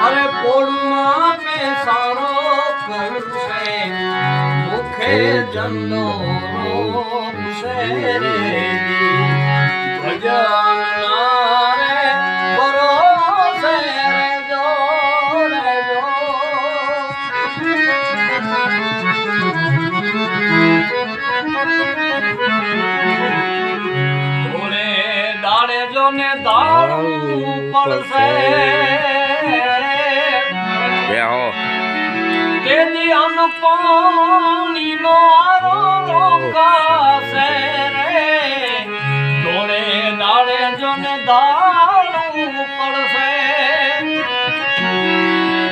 અરે પોળમાં મેં સારો કર્યું મુખે જંદો રોપ છે રે ભજન રે દાડે જો ને દારૂ પડશે. બેહો તેની અનપાણીનો આરો રોકાશે રે. ડોળે દાડે જો ને દારૂ પડશે.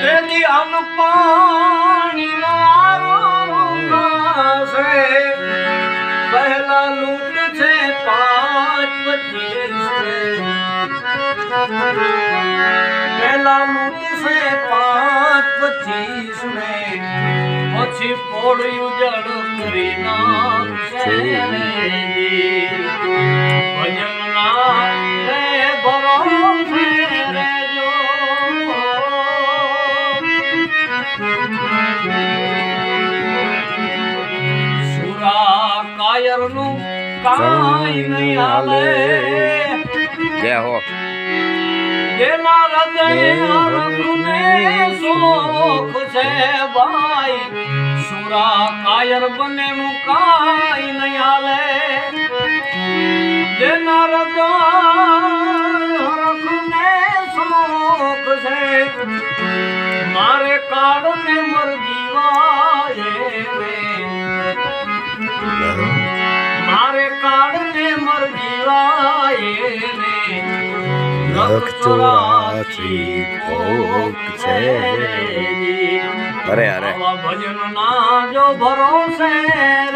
તેની અનપાણીનો આરો રોકાશે પહેલા લૂંટ છે પાંચ પહેલા લૂંટ છે પાંચ પચીસ ને પછી પોળ્યું જડ કરી નાખશે ભજનના રે ભરોસે રેજો સુરા કાયરનું કાંઈ નહીં હાલે હો. જેના હૃદય અરખને શોખ છે ભાઈ. સુરા કાયર બને મુકાઈ નહીં હાલે. જેના હૃદય અરખને શોખ છે. મારે કાળ ને વાય ચોરાશી ભોગ છે. અરે અરે ભજન ના જો ભરોસે